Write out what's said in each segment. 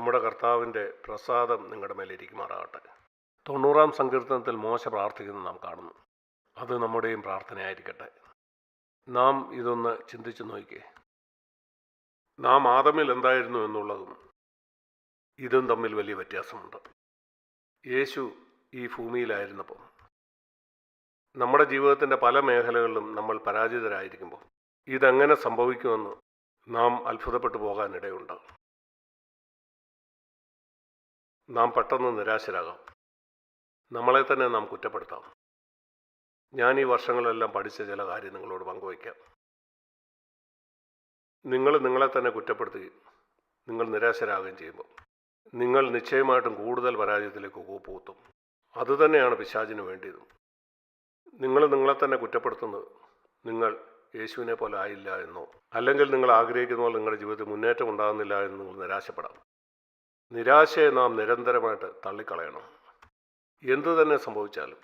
നമ്മുടെ കർത്താവിന്റെ പ്രസാദം നിങ്ങളുടെ മേലിരിക്കുമാറാകട്ടെ. തൊണ്ണൂറാം സങ്കീർത്തനത്തിൽ മോശ പ്രാർത്ഥിക്കുന്നത് നാം കാണുന്നു. അത് നമ്മുടെയും പ്രാർത്ഥനയായിരിക്കട്ടെ. നാം ഇതൊന്ന് ചിന്തിച്ചു നോക്കിയേ നാം ആദമിൽ എന്തായിരുന്നു എന്നുള്ളതും ഇതും തമ്മിൽ വലിയ വ്യത്യാസമുണ്ട്. യേശു ഈ ഭൂമിയിലായിരുന്നപ്പോൾ നമ്മുടെ ജീവിതത്തിന്റെ പല മേഖലകളിലും നമ്മൾ പരാജിതരായിരിക്കുമ്പോൾ ഇതെങ്ങനെ സംഭവിക്കുമെന്ന് നാം അത്ഭുതപ്പെട്ടു പോകാനിടയുണ്ട്. നാം പെട്ടെന്ന് നിരാശരാകാം. നമ്മളെ തന്നെ നാം കുറ്റപ്പെടുത്താം. ഞാൻ ഈ വർഷങ്ങളെല്ലാം പഠിച്ച ചില കാര്യം നിങ്ങളോട് പങ്കുവയ്ക്കാം. നിങ്ങൾ നിങ്ങളെ തന്നെ കുറ്റപ്പെടുത്തുകയും നിങ്ങൾ നിരാശരാകുകയും ചെയ്യുമ്പോൾ നിങ്ങൾ നിശ്ചയമായിട്ടും കൂടുതൽ പരാജയത്തിലേക്ക് കൂപ്പുകുത്തും അതുതന്നെയാണ് പിശാചിന് വേണ്ടിയതും. നിങ്ങൾ നിങ്ങളെ തന്നെ കുറ്റപ്പെടുത്തുന്നത് നിങ്ങൾ യേശുവിനെ പോലെ ആയില്ല എന്നോ അല്ലെങ്കിൽ നിങ്ങൾ ആഗ്രഹിക്കുന്ന പോലെ നിങ്ങളുടെ ജീവിതത്തിൽ മുന്നേറ്റം ഉണ്ടാകുന്നില്ല എന്ന് നിങ്ങൾ നിരാശപ്പെടാം. നിരാശയെ നാം നിരന്തരമായിട്ട് തള്ളിക്കളയണം. എന്തു തന്നെ സംഭവിച്ചാലും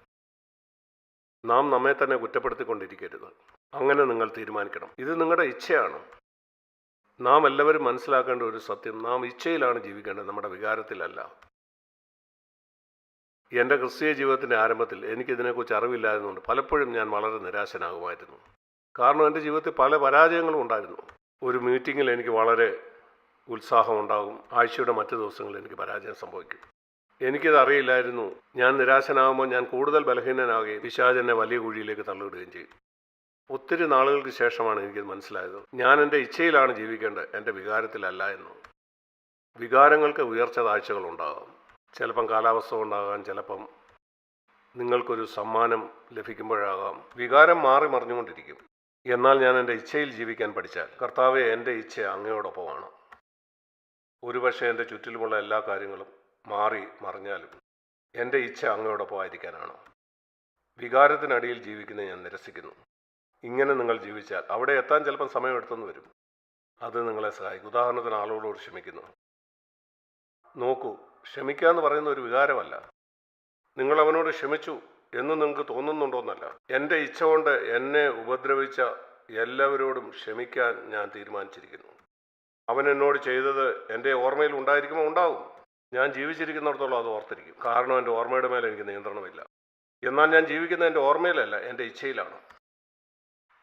നാം നമ്മെ തന്നെ കുറ്റപ്പെടുത്തിക്കൊണ്ടിരിക്കരുത്. അങ്ങനെ നിങ്ങൾ തീരുമാനിക്കണം. ഇത് നിങ്ങളുടെ ഇച്ഛയാണ്. നാം എല്ലാവരും മനസ്സിലാക്കേണ്ട ഒരു സത്യം. നാം ഇച്ഛയിലാണ് ജീവിക്കേണ്ടത്. നമ്മുടെ വികാരത്തിലല്ല. എന്റെ ക്രിസ്തീയ ജീവിതത്തിന്റെ ആരംഭത്തിൽ എനിക്കിതിനെക്കുറിച്ച് അറിവില്ലായിരുന്നുകൊണ്ട് പലപ്പോഴും ഞാൻ വളരെ നിരാശനാകുമായിരുന്നു. കാരണം എന്റെ ജീവിതത്തിൽ പല പരാജയങ്ങളും ഉണ്ടായിരുന്നു. ഒരു മീറ്റിങ്ങിൽ എനിക്ക് വളരെ ഉത്സാഹമുണ്ടാകും. ആഴ്ചയുടെ മറ്റു ദിവസങ്ങളിൽ എനിക്ക് പരാജയം സംഭവിക്കും. എനിക്കിത് അറിയില്ലായിരുന്നു. ഞാൻ നിരാശനാകുമ്പോൾ ഞാൻ കൂടുതൽ ബലഹീനനാകുകയും പിശാചെന്നെ വലിയ കുഴിയിലേക്ക് തള്ളിവിടുകയും ചെയ്യും. ഒത്തിരി നാളുകൾക്ക് ശേഷമാണ് എനിക്കത് മനസ്സിലായത്. ഞാൻ എന്റെ ഇച്ഛയിലാണ് ജീവിക്കേണ്ടത്. എന്റെ വികാരത്തിലല്ല എന്ന്. വികാരങ്ങൾക്ക് ഉയർച്ച താഴ്ചകൾ ഉണ്ടാകാം ചിലപ്പം കാലാവസ്ഥ ഉണ്ടാകാം ചിലപ്പം നിങ്ങൾക്കൊരു സമ്മാനം ലഭിക്കുമ്പോഴാകാം. വികാരം മാറി മറിഞ്ഞുകൊണ്ടിരിക്കും. എന്നാൽ ഞാൻ എന്റെ ഇച്ഛയിൽ ജീവിക്കാൻ പഠിച്ചാൽ കർത്താവെ എന്റെ ഇച്ഛ അങ്ങയോടൊപ്പമാണ്. ഒരുപക്ഷെ എന്റെ ചുറ്റിലുമുള്ള എല്ലാ കാര്യങ്ങളും മാറി മറിഞ്ഞാലും എന്റെ ഇച്ഛ അങ്ങയോടൊപ്പം ആയിരിക്കാനാണോ? വികാരത്തിനടിയിൽ ജീവിക്കുന്ന ഞാൻ നിരസിക്കുന്നു. ഇങ്ങനെ നിങ്ങൾ ജീവിച്ചാൽ അവിടെ എത്താൻ ചിലപ്പം സമയമെടുത്തെന്ന് വരും. അത് നിങ്ങളെ സഹായിക്കും. ഉദാഹരണത്തിന് ആളുകളോട് ക്ഷമിക്കുന്നു. നോക്കൂ ക്ഷമിക്കുക എന്ന് പറയുന്ന ഒരു വികാരമല്ല. നിങ്ങൾ അവനോട് ക്ഷമിച്ചു എന്ന് നിങ്ങൾക്ക് തോന്നുന്നുണ്ടോന്നല്ല. എന്റെ ഇച്ഛ കൊണ്ട് എന്നെ ഉപദ്രവിച്ച എല്ലാവരോടും ക്ഷമിക്കാൻ ഞാൻ തീരുമാനിച്ചിരിക്കുന്നു. അവൻ എന്നോട് ചെയ്തത് എന്റെ ഓർമ്മയിൽ ഉണ്ടായിരിക്കുമോ? ഉണ്ടാവും. ഞാൻ ജീവിച്ചിരിക്കുന്നിടത്തോളം അത് ഓർത്തിരിക്കും. കാരണം എന്റെ ഓർമ്മയുടെ മേലെ എനിക്ക് നിയന്ത്രണമില്ല. എന്നാൽ ഞാൻ ജീവിക്കുന്ന എന്റെ ഓർമ്മയിലല്ല എന്റെ ഇച്ഛയിലാണ്.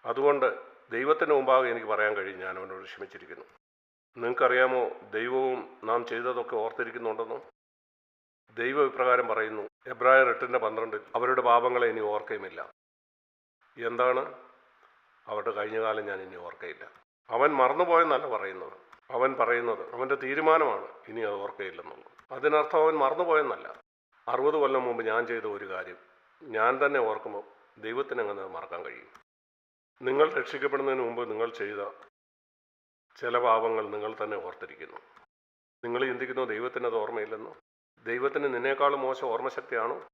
അതുകൊണ്ട് ദൈവത്തിന് മുമ്പാകെ എനിക്ക് പറയാൻ കഴിയും ഞാൻ അവനോട് ക്ഷമിച്ചിരിക്കുന്നു. നിങ്ങൾക്കറിയാമോ ദൈവവും നാം ചെയ്തതൊക്കെ ഓർത്തിരിക്കുന്നുണ്ടെന്നോ? ദൈവം ഇപ്രകാരം പറയുന്നു എബ്രായർ എട്ടിന്റെ പന്ത്രണ്ടിൽ അവരുടെ പാപങ്ങളെ ഇനി ഓർക്കയുമില്ല. എന്താണ്? അവരുടെ കഴിഞ്ഞ കാലം ഞാൻ ഇനി ഓർക്കയില്ല. അവൻ മറന്നുപോയെന്നല്ല പറയുന്നത്. അവൻ പറയുന്നത് അവന്റെ തീരുമാനമാണ്. ഇനി അത് ഓർക്കയില്ലെന്നുള്ളത് അതിനർത്ഥം അവൻ മറന്നുപോയെന്നല്ല. അറുപത് കൊല്ലം മുമ്പ് ഞാൻ ചെയ്ത ഒരു കാര്യം ഞാൻ തന്നെ ഓർക്കുമ്പോൾ ദൈവത്തിന് അങ്ങനെ അത് മറക്കാൻ കഴിയും. നിങ്ങൾ രക്ഷിക്കപ്പെടുന്നതിന് മുമ്പ് നിങ്ങൾ ചെയ്ത ചില പാപങ്ങൾ നിങ്ങൾ തന്നെ ഓർത്തിരിക്കുന്നു. നിങ്ങൾ ചിന്തിക്കുന്നു ദൈവത്തിന് അത് ഓർമ്മയില്ലെന്നോ? ദൈവത്തിന് നിന്നേക്കാളും മോശം ഓർമ്മശക്തിയാണോ?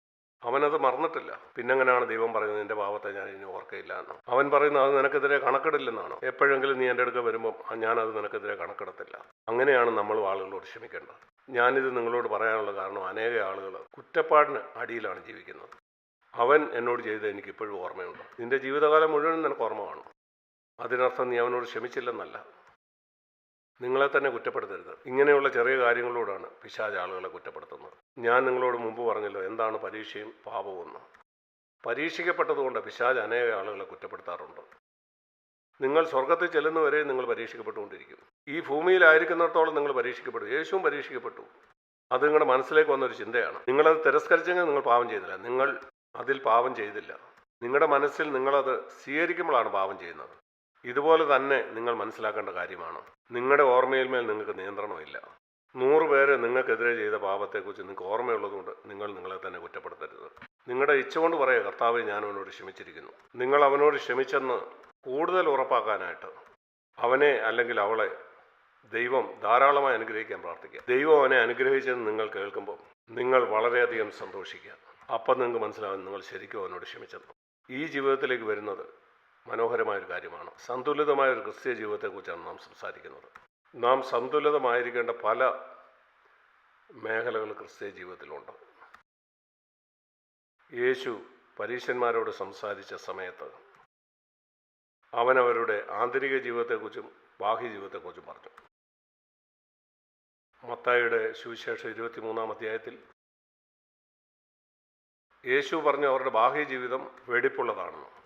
അവനത് മറന്നിട്ടില്ല. പിന്നെങ്ങനെയാണ് ദൈവം പറയുന്നത്? എന്റെ പാപത്തെ ഞാൻ ഇനി ഓർക്കയില്ല എന്ന്. അവൻ പറയുന്നത് അത് നിനക്കെതിരെ കണക്കെടില്ലെന്നാണ്. എപ്പോഴെങ്കിലും നീ എന്റെ അടുക്ക വരുമ്പോൾ ഞാനത് നിനക്കെതിരെ കണക്കെടുത്തില്ല. അങ്ങനെയാണ് നമ്മൾ ആളുകളോട് ക്ഷമിക്കേണ്ടത്. ഞാനിത് നിങ്ങളോട് പറയാനുള്ള കാരണം അനേക ആളുകൾ കുറ്റപ്പാടിന് അടിയിലാണ് ജീവിക്കുന്നത്. അവൻ എന്നോട് ചെയ്ത് എനിക്കിപ്പോഴും ഓർമ്മയുണ്ട്. നിന്റെ ജീവിതകാലം മുഴുവൻ നിനക്ക് ഓർമ്മ കാണും. അതിനർത്ഥം നീ അവനോട് ക്ഷമിച്ചില്ലെന്നല്ല. നിങ്ങളെ തന്നെ കുറ്റപ്പെടുത്തരുത്. ഇങ്ങനെയുള്ള ചെറിയ കാര്യങ്ങളോടാണ് പിശാജ് ആളുകളെ കുറ്റപ്പെടുത്തുന്നത്. ഞാൻ നിങ്ങളോട് മുമ്പ് പറഞ്ഞല്ലോ എന്താണ് പരീക്ഷയും പാപവും എന്ന്. പരീക്ഷിക്കപ്പെട്ടതുകൊണ്ട് പിശാജ് അനേക ആളുകളെ കുറ്റപ്പെടുത്താറുണ്ട്. നിങ്ങൾ സ്വർഗത്തിൽ ചെല്ലുന്നവരെ നിങ്ങൾ പരീക്ഷിക്കപ്പെട്ടുകൊണ്ടിരിക്കും. ഈ ഭൂമിയിലായിരിക്കുന്നിടത്തോളം നിങ്ങൾ പരീക്ഷിക്കപ്പെടും യേശുവും പരീക്ഷിക്കപ്പെട്ടു. അത് നിങ്ങളുടെ മനസ്സിലേക്ക് വന്നൊരു ചിന്തയാണ്. നിങ്ങളത് തിരസ്കരിച്ചെങ്കിൽ നിങ്ങൾ പാപം ചെയ്തില്ല. നിങ്ങൾ അതിൽ പാപം ചെയ്തില്ല. നിങ്ങളുടെ മനസ്സിൽ നിങ്ങളത് സ്വീകരിക്കുമ്പോഴാണ് പാപം ചെയ്യുന്നത്. ഇതുപോലെ തന്നെ നിങ്ങൾ മനസ്സിലാക്കേണ്ട കാര്യമാണ്. നിങ്ങളുടെ ഓർമ്മയിൽമേൽ നിങ്ങൾക്ക് നിയന്ത്രണമില്ല. നൂറ് പേര് നിങ്ങൾക്കെതിരെ ചെയ്ത പാപത്തെക്കുറിച്ച് നിങ്ങൾക്ക് ഓർമ്മയുള്ളതുകൊണ്ട് നിങ്ങൾ നിങ്ങളെ തന്നെ കുറ്റപ്പെടുത്തരുത്. നിങ്ങളുടെ ഇച്ഛ കൊണ്ട് പറയുക കർത്താവെ ഞാൻ അവനോട് ക്ഷമിച്ചിരിക്കുന്നു. നിങ്ങൾ അവനോട് ക്ഷമിച്ചെന്ന് കൂടുതൽ ഉറപ്പാക്കാനായിട്ട് അവനെ അല്ലെങ്കിൽ അവളെ ദൈവം ധാരാളമായി അനുഗ്രഹിക്കാൻ പ്രാർത്ഥിക്കുക. ദൈവം അവനെ അനുഗ്രഹിച്ചെന്ന് നിങ്ങൾ കേൾക്കുമ്പോൾ നിങ്ങൾ വളരെയധികം സന്തോഷിക്കുക. അപ്പം നിങ്ങൾക്ക് മനസ്സിലാവും നിങ്ങൾ ശരിക്കും അവനോട് ക്ഷമിച്ചെന്ന്. ഈ ജീവിതത്തിലേക്ക് വരുന്നത് മനോഹരമായൊരു കാര്യമാണ്. സന്തുലിതമായ ഒരു ക്രിസ്തീയ ജീവിതത്തെക്കുറിച്ചാണ് നാം സംസാരിക്കുന്നത്. നാം സന്തുലിതമായിരിക്കേണ്ട പല മേഖലകൾ ക്രിസ്തീയ ജീവിതത്തിലുണ്ട്. യേശു പരീശന്മാരോട് സംസാരിച്ച സമയത്ത് അവനവരുടെ ആന്തരിക ജീവിതത്തെക്കുറിച്ചും ബാഹ്യ ജീവിതത്തെക്കുറിച്ചും പറഞ്ഞു. മത്തായിയുടെ സുവിശേഷം ഇരുപത്തിമൂന്നാം അധ്യായത്തിൽ യേശു പറഞ്ഞു അവരുടെ ബാഹ്യ ജീവിതം വെടിപ്പുള്ളതാണെന്ന്.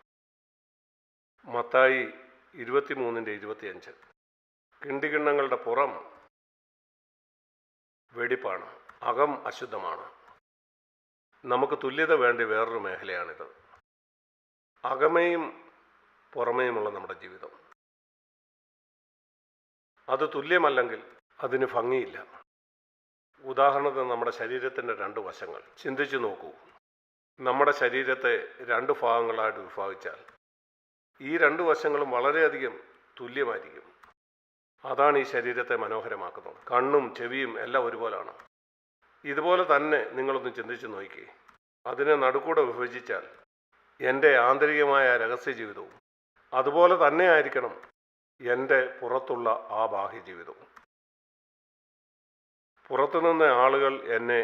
മത്തായി ഇരുപത്തിമൂന്നിന്റെ ഇരുപത്തിയഞ്ച്. കിണ്ടികിണ്ണങ്ങളുടെ പുറം വെടിപ്പാണ്. അകം അശുദ്ധമാണ്. നമുക്ക് തുല്യത വേണ്ടി വേറൊരു മേഖലയാണിത്. അകമയും പുറമേയുമുള്ള നമ്മുടെ ജീവിതം. അത് തുല്യമല്ലെങ്കിൽ അതിന് ഭംഗിയില്ല. ഉദാഹരണത്തിന് നമ്മുടെ ശരീരത്തിന്റെ രണ്ട് വശങ്ങൾ. ചിന്തിച്ചു നോക്കൂ. നമ്മുടെ ശരീരത്തെ രണ്ട് ഭാഗങ്ങളായിട്ട് വിഭാഗിച്ചാൽ ഈ രണ്ട് വശങ്ങളും വളരെയധികം തുല്യമായിരിക്കും. അതാണ് ഈ ശരീരത്തെ മനോഹരമാക്കുന്നത്. കണ്ണും ചെവിയും എല്ലാം ഒരുപോലാണ്. ഇതുപോലെ തന്നെ നിങ്ങളൊന്ന് ചിന്തിച്ചു നോക്കി അതിനെ നടുക്കൂടെ വിഭജിച്ചാൽ എന്റെ ആന്തരികമായ രഹസ്യ ജീവിതവും അതുപോലെ തന്നെ ആയിരിക്കണം എന്റെ പുറത്തുള്ള ആ ബാഹ്യ ജീവിതവും പുറത്തുനിന്ന് ആളുകൾ എന്നെ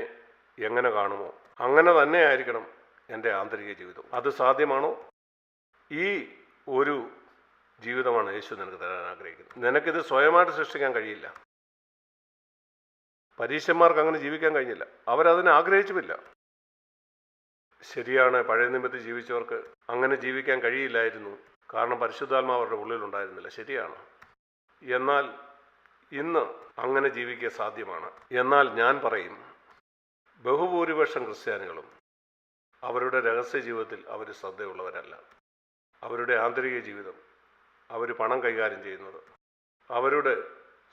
എങ്ങനെ കാണുമോ അങ്ങനെ തന്നെ ആയിരിക്കണം എന്റെ ആന്തരിക ജീവിതം അത് സാധ്യമാണോ? ഈ ഒരു ജീവിതമാണ് യേശു നിനക്ക് തരാൻ ആഗ്രഹിക്കുന്നത്. നിനക്കിത് സ്വയമായിട്ട് സൃഷ്ടിക്കാൻ കഴിയില്ല. പരീക്ഷന്മാർക്ക് അങ്ങനെ ജീവിക്കാൻ കഴിഞ്ഞില്ല. അവരതിനെ ആഗ്രഹിച്ചുമില്ല. ശരിയാണ് പഴയ നിമിത്ത് ജീവിച്ചവർക്ക് അങ്ങനെ ജീവിക്കാൻ കഴിയില്ലായിരുന്നു. കാരണം പരിശുദ്ധാത്മാവ് അവരുടെ ഉള്ളിലുണ്ടായിരുന്നില്ല ശരിയാണ്. എന്നാൽ ഇന്ന് അങ്ങനെ ജീവിക്കുക സാധ്യമാണ്. എന്നാൽ ഞാൻ പറയും ബഹുഭൂരിപക്ഷം ക്രിസ്ത്യാനികളും അവരുടെ രഹസ്യ ജീവിതത്തിൽ അവർ ശ്രദ്ധയുള്ളവരല്ല. അവരുടെ ആന്തരിക ജീവിതം അവർ പണം കൈകാര്യം ചെയ്യുന്നത്. അവരുടെ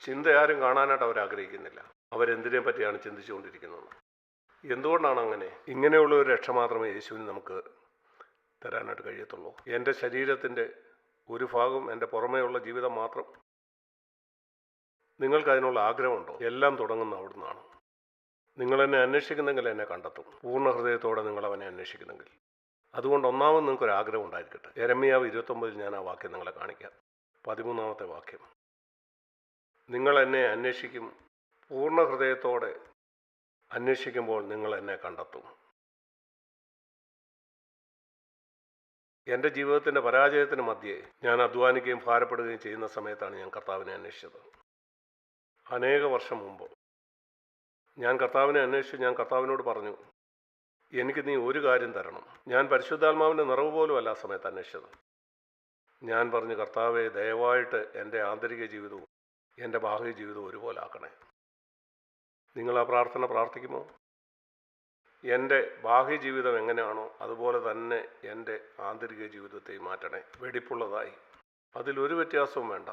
ചിന്ത ആരും കാണാനായിട്ട് അവർ ആഗ്രഹിക്കുന്നില്ല. അവരെന്തിനെ പറ്റിയാണ് ചിന്തിച്ചുകൊണ്ടിരിക്കുന്നത്? എന്തുകൊണ്ടാണ് അങ്ങനെ? ഇങ്ങനെയുള്ള ഒരു രക്ഷ മാത്രമേ യേശുവിന് നമുക്ക് തരാനായിട്ട് കഴിയത്തുള്ളൂ. എന്റെ ശരീരത്തിന്റെ ഒരു ഭാഗം എന്റെ പുറമേയുള്ള ജീവിതം മാത്രം നിങ്ങൾക്ക് അതിനുള്ള ആഗ്രഹമുണ്ടോ? എല്ലാം തുടങ്ങുന്ന അവിടുന്നാണ്. നിങ്ങൾ എന്നെ അന്വേഷിക്കുന്നെങ്കിൽ എന്നെ കണ്ടെത്തും. പൂർണ ഹൃദയത്തോടെ നിങ്ങൾ അവനെ അന്വേഷിക്കുന്നെങ്കിൽ. അതുകൊണ്ട് ഒന്നാമത് നിങ്ങൾക്ക് ഒരു ആഗ്രഹം ഉണ്ടായിരിക്കട്ടെ. എരമ്യാവ് ഇരുപത്തൊമ്പതിൽ ഞാൻ ആ വാക്യം നിങ്ങളെ കാണിക്കാം. പതിമൂന്നാമത്തെ വാക്യം. നിങ്ങൾ എന്നെ അന്വേഷിക്കും. പൂർണ ഹൃദയത്തോടെ അന്വേഷിക്കുമ്പോൾ നിങ്ങൾ എന്നെ കണ്ടെത്തും. എന്റെ ജീവിതത്തിന്റെ പരാജയത്തിന് മധ്യേ ഞാൻ അധ്വാനിക്കുകയും ഭാരപ്പെടുകയും ചെയ്യുന്ന സമയത്താണ് ഞാൻ കർത്താവിനെ അന്വേഷിച്ചത്. അനേക വർഷം മുമ്പ്. ഞാൻ കർത്താവിനെ അന്വേഷിച്ച് ഞാൻ കർത്താവിനോട് പറഞ്ഞു എനിക്ക് നീ ഒരു കാര്യം തരണം. ഞാൻ പരിശുദ്ധാത്മാവിന്റെ നിറവ് പോലും അല്ല ആ സമയത്ത് അന്വേഷിച്ചത്. ഞാൻ പറഞ്ഞു കർത്താവെ ദയവായിട്ട് എന്റെ ആന്തരിക ജീവിതവും എന്റെ ബാഹ്യ ജീവിതവും ഒരുപോലെ ആക്കണേ. നിങ്ങൾ ആ പ്രാർത്ഥന പ്രാർത്ഥിക്കുമോ? എന്റെ ബാഹ്യ ജീവിതം എങ്ങനെയാണോ അതുപോലെ തന്നെ എന്റെ ആന്തരിക ജീവിതത്തെ മാറ്റണേ. വെടിപ്പുള്ളതായി. അതിലൊരു വ്യത്യാസവും വേണ്ട.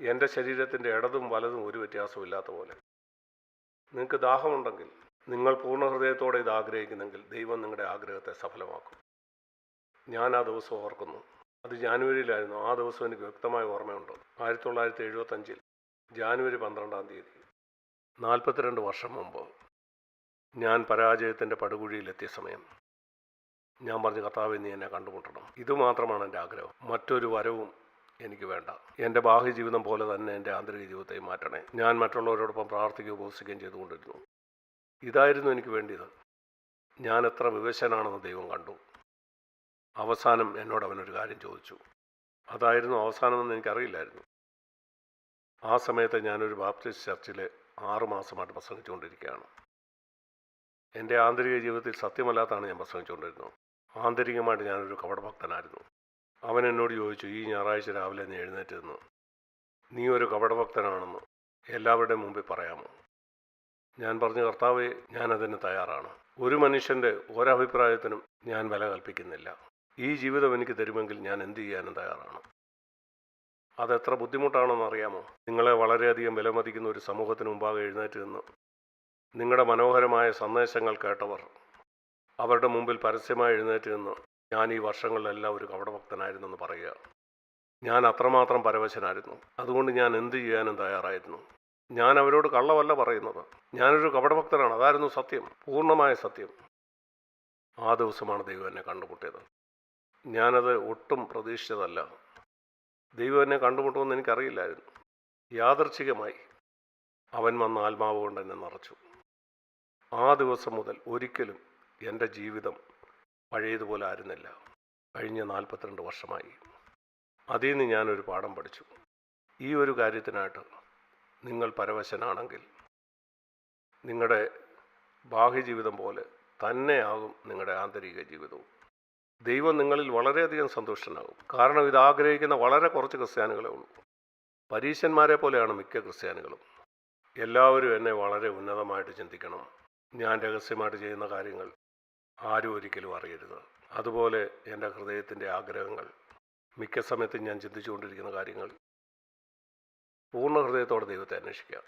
എന്റെ ശരീരത്തിന്റെ ഇടതും വലതും ഒരു വ്യത്യാസവും ഇല്ലാത്ത പോലെ. നിങ്ങൾക്ക് ദാഹമുണ്ടെങ്കിൽ നിങ്ങൾ പൂർണ ഹൃദയത്തോടെ ഇത് ആഗ്രഹിക്കുന്നെങ്കിൽ ദൈവം നിങ്ങളുടെ ആഗ്രഹത്തെ സഫലമാക്കും. ഞാൻ ആ ദിവസം ഓർക്കുന്നു. അത് ജാനുവരിയിലായിരുന്നു. ആ ദിവസം എനിക്ക് വ്യക്തമായ ഓർമ്മയുണ്ട്. ആയിരത്തി തൊള്ളായിരത്തി എഴുപത്തഞ്ചിൽ ജാനുവരി പന്ത്രണ്ടാം തീയതി നാൽപ്പത്തിരണ്ട് വർഷം മുമ്പ് ഞാൻ പരാജയത്തിന്റെ പടുകുഴിയിലെത്തിയ സമയം. ഞാൻ പറഞ്ഞു കർത്താവ് നീ എന്നെ കണ്ടുമുട്ടണം. ഇത് മാത്രമാണ് എന്റെ ആഗ്രഹം. മറ്റൊരു വരവും എനിക്ക് വേണ്ട. എന്റെ ബാഹ്യ ജീവിതം പോലെ തന്നെ എന്റെ ആന്തരിക ജീവിതത്തെ മാറ്റണേ. ഞാൻ മറ്റുള്ളവരോടൊപ്പം പ്രാർത്ഥിക്കുകയും ഉപസിക്കുകയും ചെയ്തുകൊണ്ടിരുന്നു. ഇതായിരുന്നു എനിക്ക് വേണ്ടിയത്. ഞാൻ എത്ര വിവശനാണെന്ന് ദൈവം കണ്ടു. അവസാനം എന്നോട് അവനൊരു കാര്യം ചോദിച്ചു. അതായിരുന്നു അവസാനമെന്ന് എനിക്കറിയില്ലായിരുന്നു. ആ സമയത്ത് ഞാനൊരു ബാപ്റ്റിസ്റ്റ് ചർച്ചിൽ ആറുമാസമായിട്ട് പ്രസംഗിച്ചുകൊണ്ടിരിക്കുകയാണ്. എന്റെ ആന്തരിക ജീവിതത്തിൽ സത്യമല്ലാത്താണ് ഞാൻ പ്രസംഗിച്ചുകൊണ്ടിരുന്നത്. ആന്തരികമായിട്ട് ഞാനൊരു കപടഭക്തനായിരുന്നു. അവൻ എന്നോട് ചോദിച്ചു ഈ ഞായറാഴ്ച രാവിലെ നീ എഴുന്നേറ്റ് നീ ഒരു കപടഭക്തനാണെന്ന് എല്ലാവരുടെയും മുമ്പിൽ പറയാമോ? ഞാൻ പറഞ്ഞു കർത്താവെ ഞാനതിന് തയ്യാറാണ്. ഒരു മനുഷ്യന്റെ ഒരഭിപ്രായത്തിനും ഞാൻ വില കൽപ്പിക്കുന്നില്ല. ഈ ജീവിതം എനിക്ക് തരുമെങ്കിൽ ഞാൻ എന്ത് ചെയ്യാനും തയ്യാറാണ്. അതെത്ര ബുദ്ധിമുട്ടാണെന്ന് അറിയാമോ? നിങ്ങളെ വളരെയധികം വിലമതിക്കുന്ന ഒരു സമൂഹത്തിന് മുമ്പാകെ എഴുന്നേറ്റ് നിന്ന് നിങ്ങളുടെ മനോഹരമായ സന്ദേശങ്ങൾ കേട്ടവർ അവരുടെ മുമ്പിൽ പരസ്യമായി എഴുന്നേറ്റ് നിന്ന് ഞാൻ ഈ വർഷങ്ങളിലെല്ലാം ഒരു കപടഭക്തനായിരുന്നെന്ന് പറയുക. ഞാൻ അത്രമാത്രം പരവശനായിരുന്നു. അതുകൊണ്ട് ഞാൻ എന്ത് ചെയ്യാനും തയ്യാറായിരുന്നു. ഞാൻ അവരോട് കള്ളമല്ല പറയുന്നത്. ഞാനൊരു കപടഭക്തനാണ്. അതായിരുന്നു സത്യം. പൂർണമായ സത്യം. ആ ദിവസമാണ് ദൈവം എന്നെ കണ്ടുമുട്ടിയത്. ഞാനത് ഒട്ടും പ്രതീക്ഷിച്ചതല്ല. ദൈവം എന്നെ കണ്ടുമുട്ടുമെന്ന് എനിക്കറിയില്ലായിരുന്നു. യാദർച്ഛികമായി അവൻ വന്ന ആത്മാവ് കൊണ്ട് എന്നെ നിറച്ചു. ആ ദിവസം മുതൽ ഒരിക്കലും എന്റെ ജീവിതം പഴയതുപോലെ ആയിരുന്നില്ല. കഴിഞ്ഞ നാൽപ്പത്തിരണ്ട് വർഷമായി. അതിൽ നിന്ന് ഞാനൊരു പാഠം പഠിച്ചു. ഈ ഒരു കാര്യത്തിനായിട്ട് നിങ്ങൾ പരവശനാണെങ്കിൽ നിങ്ങളുടെ ബാഹ്യജീവിതം പോലെ തന്നെയാകും നിങ്ങളുടെ ആന്തരിക ജീവിതവും. ദൈവം നിങ്ങളിൽ വളരെയധികം സന്തുഷ്ടനാകും. കാരണം ഇത് ആഗ്രഹിക്കുന്ന വളരെ കുറച്ച് ക്രിസ്ത്യാനികളെ ഉള്ളൂ. പരീശന്മാരെ പോലെയാണ് മിക്ക ക്രിസ്ത്യാനികളും. എല്ലാവരും എന്നെ വളരെ ഉന്നതമായിട്ട് ചിന്തിക്കണം. ഞാൻ രഹസ്യമായിട്ട് ചെയ്യുന്ന കാര്യങ്ങൾ ആരും ഒരിക്കലും അറിയരുത്. അതുപോലെ എന്റെ ഹൃദയത്തിന്റെ ആഗ്രഹങ്ങൾ മിക്ക സമയത്തും ഞാൻ ചിന്തിച്ചുകൊണ്ടിരിക്കുന്ന കാര്യങ്ങൾ പൂർണ ഹൃദയത്തോടെ ദൈവത്തെ അന്വേഷിക്കുക.